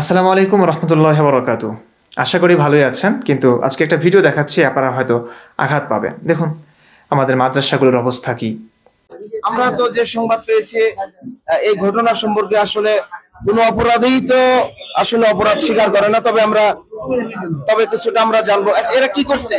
আসসালামু আলাইকুম রহমতুল্লাহ বরকাত আশা করি ভালোই আছেন কিন্তু আজকে একটা ভিডিও দেখাচ্ছি আপনারা হয়তো আঘাত পাবেন। দেখুন আমাদের মাদ্রাসাগুলোর অবস্থা কি। আমরা তো যে সংবাদ পেয়েছি এই ঘটনা সম্পর্কে আসলে কোনো অপরাধী তো আসলে অপরাধ স্বীকার করে না তবে আমরা তবে কিছুটা আমরা জানব। আচ্ছা, এরা কি করছে?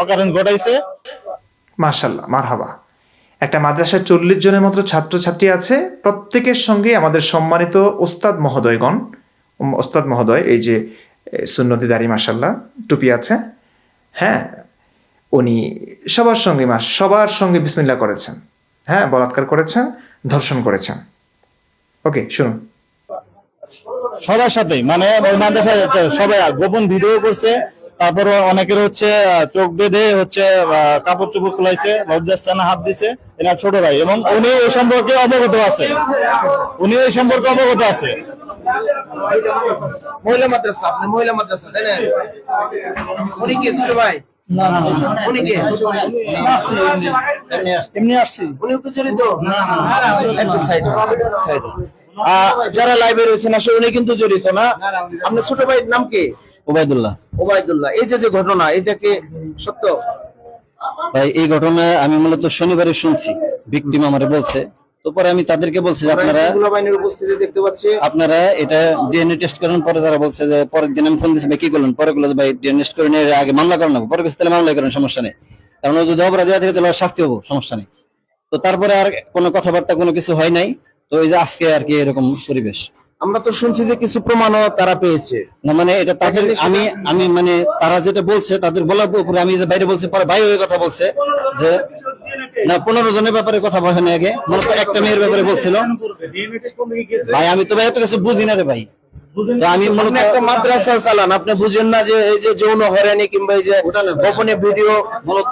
অকারণ ঘটাইছে? মার্শাল্লাহ মারহাবা। একটা মাদ্রাসায় চল্লিশ জনের মতো ছাত্রছাত্রী আছে প্রত্যেকের সঙ্গে আমাদের সম্মানিত ওস্তাদ মহোদয়গণ ওস্তাদ মহোদয় এই যে সুন্নতি দাড়ি মার্শাল্লাহ টুপি আছে। হ্যাঁ উনি সবার সঙ্গে মাস সবার সঙ্গে বিসমিল্লা করেছেন। হ্যাঁ বলাৎকার করেছেন ধর্ষণ করেছেন। ওকে শুনুন। সবার সাথে মানে সবাই গোপন ভিডিও করছে তারপরে অনেকের হচ্ছে চোখ বেঁধে হচ্ছে কাপড় চোপড় খোলাইছে লজ্জাস্থানে হাত দিছে এনার ছোট ভাই এবং উনি এই সম্পর্কে অবগত আছে। উনি এই সম্পর্কে অবগত আছে। মহিলা মাদ্রাসা আপনি মহিলা মাদ্রাসা তাই না? উনি কে ছিল ভাই? উনি কে? এমনি আসছি। উনি কি জড়িত একটু সাইডে সাইডে যারা লাইভে রয়েছেন আসলে উনি কিন্তু জড়িত না। আপনার ছোট ভাইয়ের নাম কি? ওবায়দুল্লাহ। ওবায়দুল্লাহ এই যে যে ঘটনা এটা কি সত্য? ভাই এই ঘটনা আমি মূলত শনিবারে শুনছি। ভিকটিম আমারে বলছে। তো পরে আমি তাদেরকে বলছি যে আপনারা উপস্থিতি দেখতে পাচ্ছি। আপনারা এটা ডিএনএ টেস্ট করেন পরে তারা বলছে যে পরের দিন আমি ফোন ভাই কি করলেন? পরে ভাই ডিএনএ টেস্ট করে নিয়ে আগে মামলা করেন পরে তাহলে মামলা করেন সমস্যা নেই। কারণ যদি অপরাধী হয় থাকে তাহলে শাস্তি হব সমস্যা নেই। তো তারপরে আর কোনো কথাবার্তা কোনো কিছু হয় নাই। তো এই যে আজকে আর কি এরকম পরিবেশ। আমরা তো শুনছি যে কিছু প্রমাণও তারা পেয়েছে। না মানে এটা তাদের আমি আমি মানে তারা যেটা বলছে তাদের বলার উপরে আমি যে বাইরে বলছি পরে ভাই ওই কথা বলছে যে না পনেরো জনের ব্যাপারে কথা বলে না আগে মূলত একটা মেয়ের ব্যাপারে বলছিল। ভাই আমি তো ভাই এত কিছু বুঝি না রে ভাই। আমি মূলত একটা মাদ্রাসা চালান আপনি বুঝেন না যে এই যে যৌন হয়রানি কিংবা এই যে গোপনে ভিডিও মূলত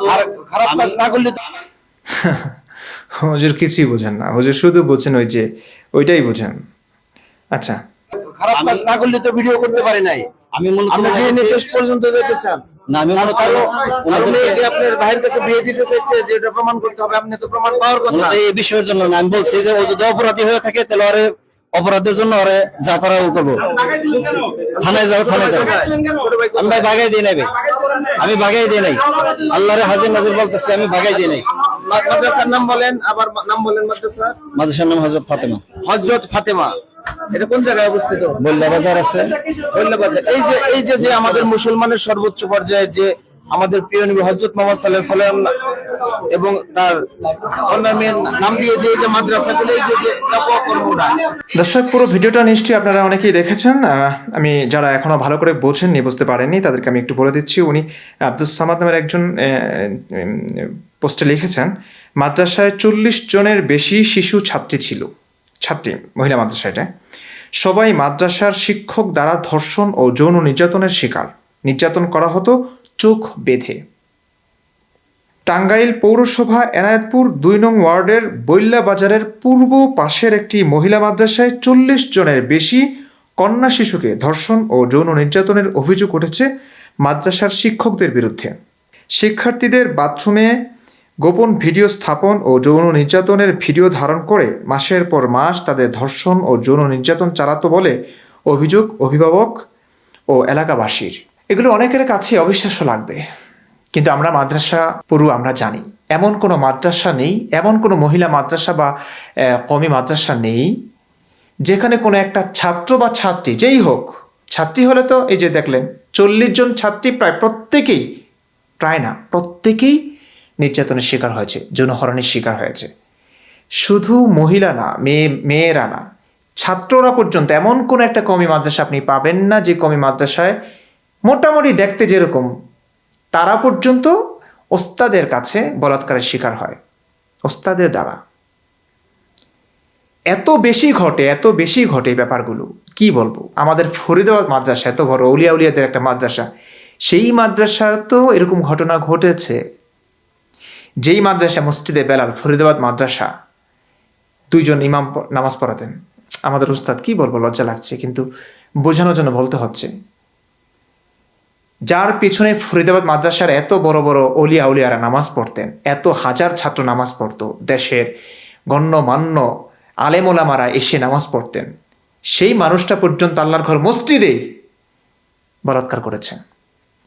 খারাপ কাজ না করলে হুজুর কিছুই বোঝেন না। হুজুর শুধু বোঝেন ওই যে ওইটাই বোঝেন। আচ্ছা। খারাপ কাজ না করলে তো ভিডিও করতে পারি নাই। আমি মূলত আপনি ডিএনএ টেস্ট পর্যন্ত যেতে চান। না আমি মূলত ওনাদেরকে আপনার ভাইয়ের কাছে বিয়ে দিতে চাইছে যে এটা প্রমাণ করতে হবে আপনি তো প্রমাণ পাওয়ার কথা। এই বিষয়ের জন্য না আমি বলছি যে ও যদি অপরাধী হয়ে থাকে তাহলে ওরে অপরাধের জন্য ওরে যা করা ও করব। থানায় যাও থানায় যাও। আমি ভাই বাগাই দিয়ে নাই ভাই। আমি বাগাই দিয়ে নাই। আল্লাহরে হাজির নাজির বলতেছি আমি বাগাই দিয়ে নাই। মাদ্রাসার নাম বলেন আবার নাম বলেন মাদ্রাসা মাদ্রাসার নাম হজরত ফাতেমা। হজরত ফাতেমা। এটা কোন জায়গায় অবস্থিত? বল্লা বাজার আছে এই যে এই যে যে আমাদের মুসলমানের সর্বোচ্চ পর্যায়ে যে আমাদের প্রিয় নবী হজরত মোহাম্মদ সাল্লাহ সাল্লাম এবং তার অন্য মেয়ের নাম দিয়ে যে এই যে মাদ্রাসাগুলো এই যে দর্শক পুরো ভিডিওটা নিশ্চয়ই আপনারা অনেকেই দেখেছেন। আহ, আমি যারা এখনও ভালো করে বোঝেননি বুঝতে পারেননি তাদেরকে আমি একটু বলে দিচ্ছি। উনি আব্দুল সামাদ নামের একজন পোস্টে লিখেছেন মাদ্রাসায় চল্লিশ জনের বেশি শিশু ছাত্রী ছিল। ছাত্রী, মহিলা মাদ্রাসাটা সবাই মাদ্রাসার শিক্ষক দ্বারা ধর্ষণ ও যৌন নির্যাতনের শিকার। নির্যাতন করা হতো চোখ বেঁধে। টাঙ্গাইল পৌরসভা এনায়েতপুর দুই নং ওয়ার্ডের বৈল্লা বাজারের পূর্ব পাশের একটি মহিলা মাদ্রাসায় চল্লিশ জনের বেশি কন্যা শিশুকে ধর্ষণ ও যৌন নির্যাতনের অভিযোগ উঠেছে মাদ্রাসার শিক্ষকদের বিরুদ্ধে। শিক্ষার্থীদের বাথরুমে গোপন ভিডিও স্থাপন ও যৌন নির্যাতনের ভিডিও ধারণ করে মাসের পর মাস তাদের ধর্ষণ ও যৌন নির্যাতন চালাতো বলে অভিযোগ অভিভাবক ও এলাকাবাসীর। এগুলো অনেকের কাছে অবিশ্বাস্য লাগবে, কিন্তু আমরা মাদ্রাসা পুরো আমরা জানি, এমন কোনো মাদ্রাসা নেই, এমন কোনো মহিলা মাদ্রাসা বা কমি মাদ্রাসা নেই, যেখানে কোনো একটা ছাত্র বা ছাত্রী, যেই হোক, ছাত্রী হলে তো এই যে দেখলেন, চল্লিশ জন ছাত্রী প্রায় প্রত্যেকেই, প্রায় না, প্রত্যেকেই নির্যাতনের শিকার হয়েছে যৌনহরণের শিকার হয়েছে। শুধু মহিলা না, মেয়ে, মেয়েরা না, ছাত্ররা পর্যন্ত এমন কোনো একটা কমি মাদ্রাসা আপনি পাবেন না যে কমি মাদ্রাসায় মোটামুটি দেখতে যেরকম, তারা পর্যন্ত ওস্তাদের কাছে বলাৎকারের শিকার হয়, ওস্তাদের দ্বারা। এত বেশি ঘটে, এত বেশি ঘটে ব্যাপারগুলো, কি বলব? আমাদের ফরিদাবাদ মাদ্রাসা, এত বড় উলিয়া উলিয়াদের একটা মাদ্রাসা, সেই মাদ্রাসা তো এরকম ঘটনা ঘটেছে। যেই মাদ্রাসা, মসজিদে বেলাল ফরিদাবাদ মাদ্রাসা, দুইজন ইমাম নামাজ পড়াতেন। আমাদের উস্তাদ কি বলব, লজ্জা লাগছে, কিন্তু বোঝানোর জন্য বলতে হচ্ছে। যার পিছনে ফরিদাবাদ মাদ্রাসার এত বড় বড় অলিয়া উলিয়ারা নামাজ পড়তেন, এত হাজার ছাত্র নামাজ পড়তো, দেশের গণ্যমান্য আলেমোলামারা এসে নামাজ পড়তেন। সেই মানুষটা পর্যন্ত আল্লাহর ঘর মসজিদে বলাৎকার করেছে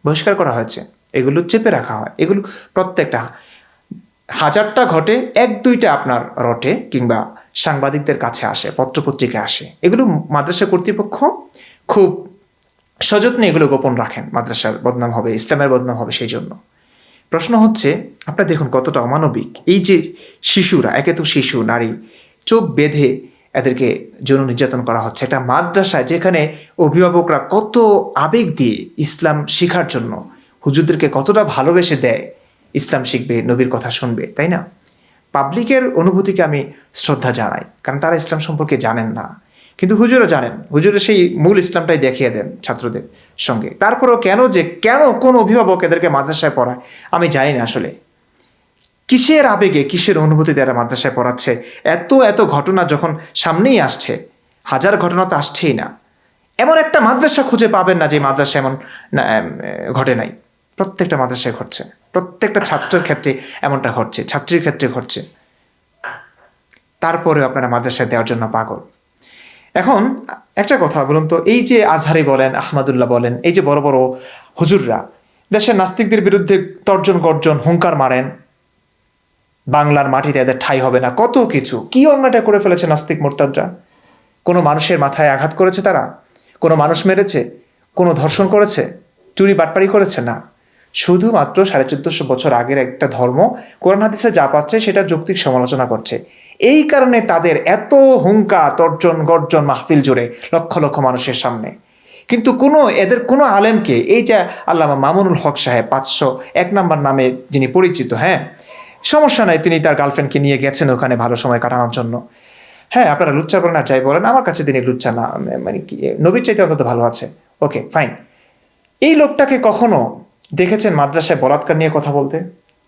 বহিষ্কার করা হয়েছে। এগুলো চেপে রাখা হয়। এগুলো প্রত্যেকটা হাজারটা ঘটে, এক দুইটা আপনার রটে কিংবা সাংবাদিকদের কাছে আসে পত্রপত্রিকায় আসে। এগুলো মাদ্রাসা কর্তৃপক্ষ খুব সযত্নে এগুলো গোপন রাখেন। মাদ্রাসার বদনাম হবে, ইসলামের বদনাম হবে সেই জন্য। প্রশ্ন হচ্ছে, আপনারা দেখুন কতটা অমানবিক। এই যে শিশুরা, একে তো শিশু, নারী, চোখ বেঁধে এদেরকে যৌন নির্যাতন করা হচ্ছে। একটা মাদ্রাসায় যেখানে অভিভাবকরা কত আবেগ দিয়ে ইসলাম শেখার জন্য হুজুরদেরকে কতটা ভালোবেসে দেয় ইসলাম শিখবে, নবীর কথা শুনবে, তাই না? পাবলিকের অনুভূতিকে আমি শ্রদ্ধা জানাই, কারণ তারা ইসলাম সম্পর্কে জানেন না। কিন্তু হুজুরও জানেন, হুজুরের সেই মূল ইসলামটাই দেখিয়ে দেন ছাত্রদের সঙ্গে। তারপরেও কেন যে, কেন কোন অভিভাবক এদেরকে মাদ্রাসায় পড়ায়, আমি জানি না আসলে। কিসের আবেগে, কিসের অনুভূতি এরা মাদ্রাসায় পড়াচ্ছে? এত এত ঘটনা যখন সামনেই আসছে, হাজার ঘটনা তো আসছেই না। এমন একটা মাদ্রাসা খুঁজে পাবেন না যে মাদ্রাসা এমন ঘটে নাই। প্রত্যেকটা মাদ্রাসায় ঘটছে। প্রত্যেকটা ছাত্রের ক্ষেত্রে এমনটা ঘটছে, ছাত্রীর ক্ষেত্রে ঘটছে। তারপরেও আপনারা মাদ্রাসায় দেওয়ার জন্য পাগল। এখন একটা কথা বলুন তো, এই যে আজহারি বলেন, আহমদুল্লাহ বলেন, এই যে বড় বড় হুজুররা, দেশের নাস্তিকদের বিরুদ্ধে তর্জন গর্জন, হুঙ্কার মারেন, বাংলার মাটিতে এদের ঠাই হবে না, কত কিছু, কি অন্যটা করে ফেলেছে নাস্তিক মোরতাদরা? কোনো মানুষের মাথায় আঘাত করেছে তারা? কোনো মানুষ মেরেছে? কোনো ধর্ষণ করেছে? চুরি বাটপারি করেছে? না। শুধুমাত্র সাড়ে চোদ্দশো বছর আগের একটা ধর্ম, কোরআন হাদিসে যা পাচ্ছে সেটা যৌক্তিক সমালোচনা করছে। এই কারণে তাদের এত হুঙ্কা তর্জন, গর্জন মাহফিল জুড়ে লক্ষ লক্ষ মানুষের সামনে। কিন্তু কোনো, এদের কোনো আলেমকে, এই যে আল্লামা মামুনুল হক সাহেব, পাঁচশো এক নাম্বার নামে যিনি পরিচিত হ্যাঁ? সমস্যা নাই, তিনি তার গার্লফ্রেন্ডকে নিয়ে গেছেন ওখানে ভালো সময় কাটানোর জন্য। হ্যাঁ আপনারা লুচ্চা বলেন আর যাই বলেন, আমার কাছে তিনি লুচ্চা না মানে কি, নবীর চাইতে অন্তত ভালো আছে। Okay, fine. এই লোকটাকে কখনো দেখেছেন মাদ্রাসায় বলাৎকার নিয়ে কথা বলতে?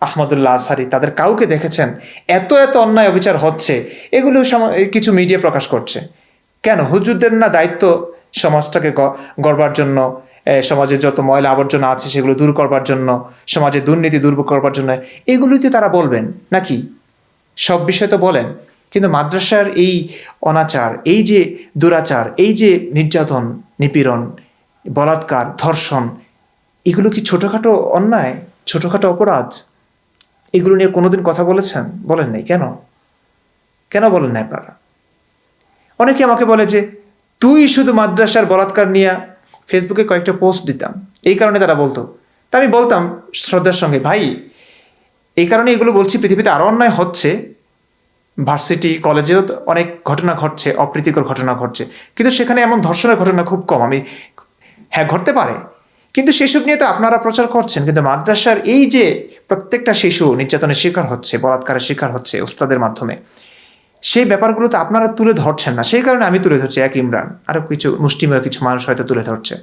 আহমদুল্লাহ আসারি তাদের কাউকে দেখেছেন? এত এত অন্যায় অবিচার হচ্ছে এগুলো কিছু মিডিয়া প্রকাশ করছে। কেন? হুজুরদের না দায়িত্ব সমাজটাকে গড়বার জন্য এ, সমাজে যত ময়লা আবর্জনা আছে সেগুলো দূর করবার জন্য সমাজে দুর্নীতি দূর করবার জন্য এগুলোই তো তারা বলবেন? নাকি? সব বিষয় তো বলেন কিন্তু মাদ্রাসার এই অনাচার এই যে দুরাচার এই যে নির্যাতন নিপীড়ন বলাৎকার ধর্ষণ এগুলো কি ছোটোখাটো অন্যায়? ছোটোখাটো অপরাধ? এগুলো নিয়ে কোনোদিন কথা বলেছেন? বলেন নাই কেন? কেন বলেন না আপনারা? অনেকে আমাকে বলে যে, তুই শুধু মাদ্রাসার বলাৎকার নিয়ে ফেসবুকে কয়েকটা পোস্ট দিতাম। এই কারণে তারা বলতো। তা আমি বলতাম শ্রদ্ধার সঙ্গে, ভাই, এই কারণে এগুলো বলছি, পৃথিবীতে আরও অন্যায় হচ্ছে। ভার্সিটি, কলেজেও অনেক ঘটনা ঘটছে, অপ্রীতিকর ঘটনা ঘটছে। কিন্তু সেখানে এমন ধর্ষণের ঘটনা খুব কম। আমি হ্যাঁ ঘটতে পারে। কিন্তু সেসব নিয়ে তো আপনারা প্রচার করছেন, কিন্তু মাদ্রাসার এই যে প্রত্যেকটা শিশু নির্যাতনের শিকার হচ্ছে, বলাৎকারের শিকার হচ্ছে উস্তাদের মাধ্যমে, সেই ব্যাপারগুলো তো আপনারা তুলে ধরছেন না। সেই কারণে আমি তুলে ধরছি, এক ইমরান আরও কিছু মুষ্টিমেয় কিছু মানুষ হয়তো তুলে ধরছে।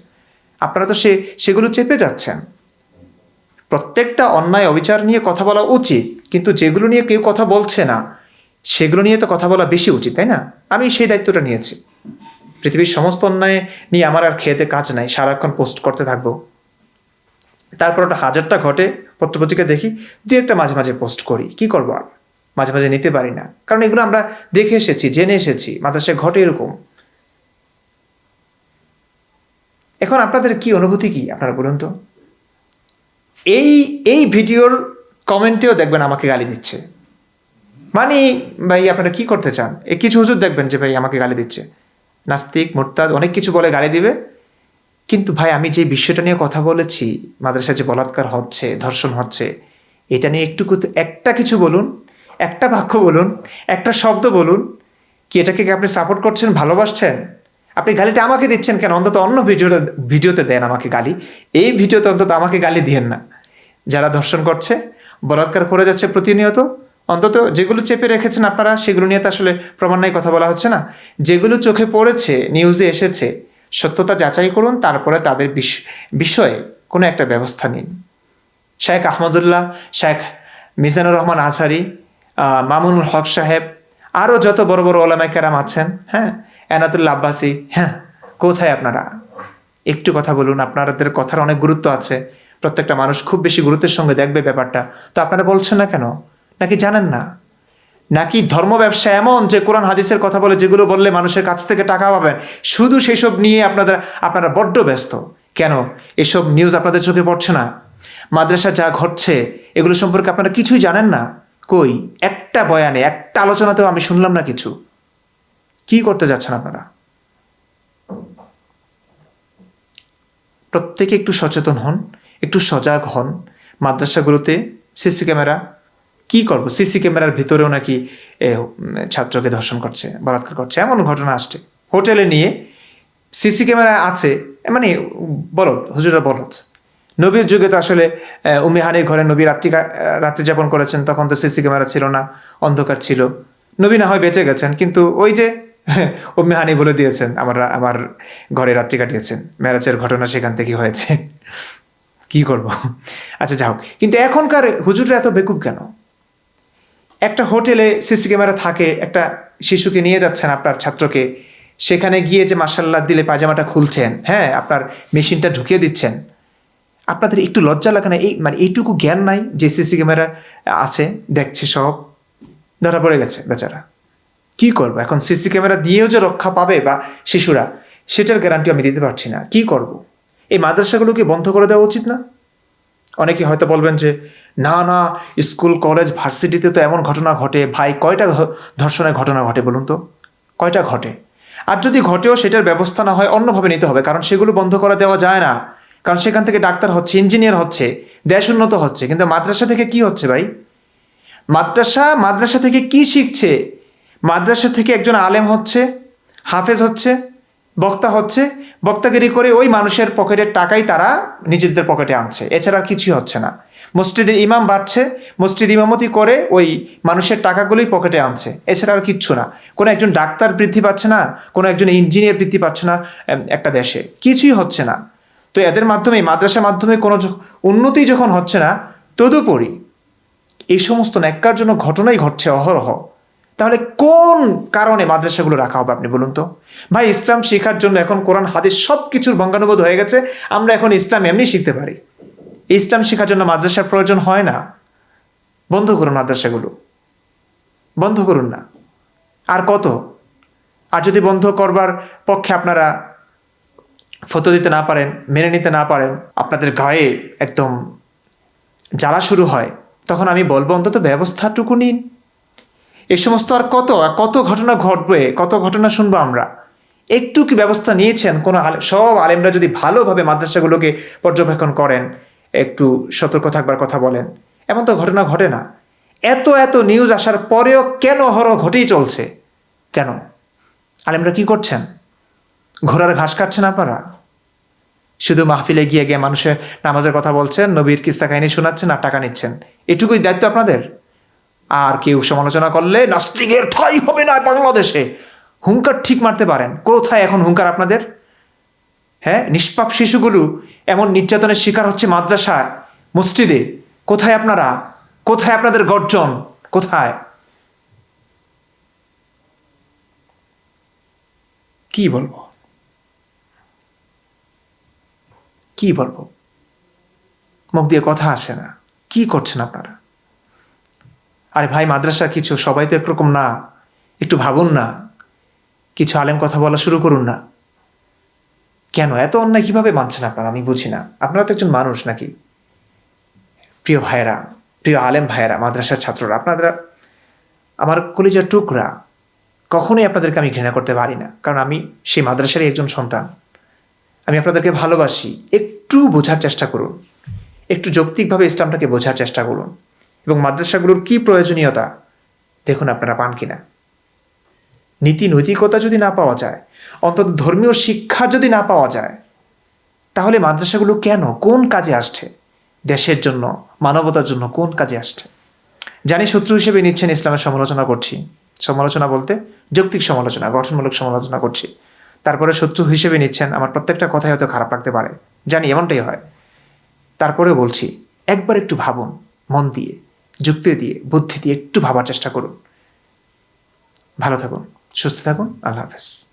আপনারা তো সে, সেগুলো চেপে যাচ্ছেন। প্রত্যেকটা অন্যায় অবিচার নিয়ে কথা বলা উচিত, কিন্তু যেগুলো নিয়ে কেউ কথা বলছে না, সেগুলো নিয়ে তো কথা বলা বেশি উচিত, তাই না? আমি সেই দায়িত্বটা নিয়েছি। পৃথিবীর সমস্ত অন্যায় নিয়ে আমার আর খেতে কাজ নাই, সারাক্ষণ পোস্ট করতে থাকব। তারপর ওটা হাজারটা ঘটে, পত্রপত্রিকা দেখি দু একটা মাঝে মাঝে পোস্ট করি, কি করব আর? মাঝে মাঝে নিতে পারি না। কারণ এগুলো আমরা দেখে এসেছি, জেনে এসেছি, মাদ্রাসায় ঘটে এরকম। এখন আপনাদের কি অনুভূতি কি, আপনারা বলুন তো? এই এই ভিডিওর কমেন্টেও দেখবেন আমাকে গালি দিচ্ছে। মানে ভাই, আপনারা কি করতে চান? এ কিছু হুজুর দেখবেন যে ভাই আমাকে গালি দিচ্ছে। নাস্তিক, মোরতাদ, অনেক কিছু বলে গালি দিবে। কিন্তু ভাই, আমি যে বিষয়টা নিয়ে কথা বলেছি, মাদ্রাসায় যে বলাৎকার হচ্ছে, ধর্ষণ হচ্ছে, এটা নিয়ে একটু একটা কিছু বলুন, একটা বাক্য বলুন, একটা শব্দ বলুন, কি এটাকে কি আপনি সাপোর্ট করছেন, ভালোবাসছেন? আপনি গালিটা আমাকে দিচ্ছেন কেন? অন্তত অন্য ভিডিওটা, ভিডিওতে দেন আমাকে গালি। এই ভিডিওতে অন্তত আমাকে গালি দিয়েন না। যারা ধর্ষণ করছে, বলাৎকার করে যাচ্ছে প্রতিনিয়ত অন্তত যেগুলো চেপে রেখেছেন আপনারা, সেগুলো নিয়ে তো আসলে প্রমাণ নাই, কথা বলা হচ্ছে না। যেগুলো চোখে পড়েছে নিউজে এসেছে, সত্যতা যাচাই করুন, তারপরে তাদের বিষ- বিষয়ে কোনো একটা ব্যবস্থা নিন। শেখ আহমদুল্লাহ, শেখ মিজানুর রহমান আজহারি মামুনুল হক সাহেব, আরও যত বড় বড় ওলামাই কেরাম আছেন হ্যাঁ এনাতুল্লা আব্বাসি হ্যাঁ কোথায় আপনারা? একটু কথা বলুন, আপনাদের কথার অনেক গুরুত্ব আছে। প্রত্যেকটা মানুষ খুব বেশি গুরুত্বের সঙ্গে দেখবে ব্যাপারটা। তো আপনারা বলছেন না কেন? নাকি জানেন না? নাকি ধর্ম ব্যবসা এমন যে কোরআন হাদিসের কথা বলে যেগুলো বললে মানুষের কাছ থেকে টাকা পাবেন? শুধু সেসব নিয়ে আপনাদের, আপনারা বড্ড ব্যস্ত। কেন? এসব নিউজ আপনাদের চোখে পড়ছে না? মাদ্রাসা যা ঘটছে, এগুলো সম্পর্কে আপনারা কিছুই জানেন না? কই? একটা বয়ানে, একটা আলোচনাতেও আমি শুনলাম না কিছু। কি করতে যাচ্ছেন আপনারা? প্রত্যেকে একটু সচেতন হন, একটু সজাগ হন। মাদ্রাসাগুলোতে সিসি ক্যামেরা কি করব? সিসি ক্যামেরার ভিতরেও নাকি ছাত্রকে ধর্ষণ করছে বলাৎকার করছে। এমন ঘটনা আসছে। হোটেলে নিয়ে সিসি ক্যামেরা আছে মানে বলদ হুজুরা বলদ। নবীর যুগে তো আসলে আহ, উম্মে হানির ঘরে নবী রাত্রি রাত্রি যাপন করেছেন তখন তো সিসি ক্যামেরা ছিল না অন্ধকার ছিল। নবী না হয় বেঁচে গেছেন কিন্তু ওই যে উম্মে হানি বলে দিয়েছেন আমার আমার ঘরে রাত্রি কাটিয়েছেন ম্যারেজের ঘটনা সেখান থেকে হয়েছে। কি করব? আচ্ছা যাও কিন্তু এখনকার হুজুররা এত বেকুব কেন? একটা হোটেলে সিসি ক্যামেরা থাকে, একটা শিশুকে নিয়ে যাচ্ছেন আপনার ছাত্রকে, সেখানে গিয়ে যে মার্শাল্লাহ দিলে পাজামাটা খুলছেন হ্যাঁ আপনার মেশিনটা ঢুকিয়ে দিচ্ছেন, আপনাদের একটু লজ্জা লাগে না? এই মানে এইটুকু জ্ঞান নাই যে সিসি ক্যামেরা আছে, দেখছে সব, ধরা পড়ে গেছে বেচারা। কি করব? এখন সিসি ক্যামেরা দিয়েও যে রক্ষা পাবে বা শিশুরা, সেটার গ্যারান্টি আমি দিতে পারছি না। কি করব? এই মাদ্রাসাগুলোকে বন্ধ করে দেওয়া উচিত না? অনেকে হয়তো বলবেন যে না না, স্কুল, কলেজ, ভার্সিটিতে তো এমন ঘটনা ঘটে। ভাই, কয়টা ধর্ষণের ঘটনা ঘটে বলুন তো? কয়টা ঘটে? আর যদি ঘটেও সেটার ব্যবস্থা না হয়, অন্যভাবে নিতে হবে, কারণ সেগুলো বন্ধ করে দেওয়া যায় না। কারণ সেখান থেকে ডাক্তার হচ্ছে, ইঞ্জিনিয়ার হচ্ছে, দেশ উন্নত হচ্ছে, কিন্তু মাদ্রাসা থেকে কি হচ্ছে ভাই? মাদ্রাসা মাদ্রাসা থেকে কি শিখছে? মাদ্রাসা থেকে একজন আলেম হচ্ছে, হাফেজ হচ্ছে, বক্তা হচ্ছে, বক্তাগিরি করে ওই মানুষের পকেটের টাকাই তারা নিজেদের পকেটে আনছে। এছাড়া কিছুই হচ্ছে না। মসজিদের ইমাম বাড়ছে, মসজিদ ইমামতি করে ওই মানুষের টাকাগুলোই পকেটে আনছে। এছাড়া আর কিচ্ছু না। কোনো একজন ডাক্তার বৃদ্ধি পাচ্ছে না, কোনো একজন ইঞ্জিনিয়ার বৃদ্ধি পাচ্ছে না একটা দেশে। কিছুই হচ্ছে না। তো এদের মাধ্যমে, মাদ্রাসার মাধ্যমে কোনো উন্নতি যখন হচ্ছে না, তদুপরি এই সমস্ত ন্যাক্কার জন্য ঘটনাই ঘটছে অহরহ। তাহলে কোন কারণে মাদ্রাসাগুলো রাখা হবে আপনি বলুন তো? ভাই, ইসলাম শেখার জন্য এখন কোরআন, হাদিস সব কিছুর বঙ্গানুবোধ হয়ে গেছে। আমরা এখন ইসলাম এমনি শিখতে পারি। ইসলাম শেখার জন্য মাদ্রাসার প্রয়োজন হয় না। বন্ধ করুন মাদ্রাসাগুলো। বন্ধ করুন না। আর কত? আর যদি বন্ধ করবার পক্ষে আপনারা ফটো দিতে না পারেন, মেনে নিতে না পারেন, আপনাদের গায়ে একদম জ্বালা শুরু হয়, তখন আমি বলব, অন্তত ব্যবস্থাটুকু নিন। এ সমস্ত আর কত? কত ঘটনা ঘটবে? কত ঘটনা শুনব আমরা? একটু কি ব্যবস্থা নিয়েছেন? কোনো সব আলেমরা যদি ভালোভাবে মাদ্রাসাগুলোকে পর্যবেক্ষণ করেন একটু সতর্ক থাকবার কথা বলেন। এমন তো ঘটনা ঘটে না। এত এত নিউজ আসার পরেও কেন হরহ ঘটেই চলছে? কেন? আলেমরা কি করছেন? ঘোড়ার ঘাস কাটছেন আপনারা? শুধু মাহফিলে গিয়ে গিয়ে মানুষের নামাজের কথা বলছেন, নবীর কিস্তা কাহিনী শোনাচ্ছেন আর টাকা নিচ্ছেন। এটুকুই দায়িত্ব আপনাদের? আর কেউ সমালোচনা করলে, নাস্তিকের ঠাই হবে না বাংলাদেশে। হুঙ্কার ঠিক মারতে পারেন। কোথায় এখন হুঙ্কার আপনাদের? হ্যাঁ নিষ্পাপ শিশুগুলো এমন নির্যাতনের শিকার হচ্ছে মাদ্রাসায় মসজিদে। কোথায় আপনারা? কোথায় আপনাদের গর্জন? কোথায়? কি বলব? কি বলব? মুখ দিয়ে কথা আসে না। কি করছেন আপনারা? আরে ভাই, মাদ্রাসা কিছু, সবাই তো একরকম না। একটু ভাবুন না। কিছু আলেম কথা বলা শুরু করুন না। কেন? এত অন্যায় কীভাবে মানছেন আপনারা? আমি বুঝি না। আপনারা তো একজন মানুষ নাকি? প্রিয় ভাইয়েরা, প্রিয় আলেম ভাইয়েরা, মাদ্রাসার ছাত্ররা, আপনারা আমার কলিজার টুকরা, কখনোই আপনাদেরকে আমি ঘৃণা করতে পারি না। কারণ আমি সেই মাদ্রাসারই একজন সন্তান। আমি আপনাদেরকে ভালোবাসি। একটু বোঝার চেষ্টা করুন। একটু যৌক্তিকভাবে ইসলামটাকে বোঝার চেষ্টা করুন। এবং মাদ্রাসাগুলোর কি প্রয়োজনীয়তা? দেখুন আপনারা পান কিনা। নীতি নৈতিকতা যদি না পাওয়া যায় অন্তত ধর্মীয় শিক্ষা যদি না পাওয়া যায়, তাহলে মাদ্রাসাগুলো কেন? কোন কাজে আসছে? দেশের জন্য, মানবতার জন্য কোন কাজে আসছে? জানি শত্রু হিসেবে নিচ্ছেন ইসলামের সমালোচনা করছি। সমালোচনা বলতে যৌক্তিক সমালোচনা, গঠনমূলক সমালোচনা করছি। তারপরে শত্রু হিসেবে নিচ্ছেন, আমার প্রত্যেকটা কথাই হয়তো খারাপ লাগতে পারে। জানি এমনটাই হয়। তারপরে বলছি, একবার একটু ভাবুন, মন দিয়ে, যুক্তি দিয়ে, বুদ্ধি দিয়ে একটু ভাবার চেষ্টা করুন। ভালো থাকুন, সুস্থ থাকুন, আল্লাহ হাফেজ।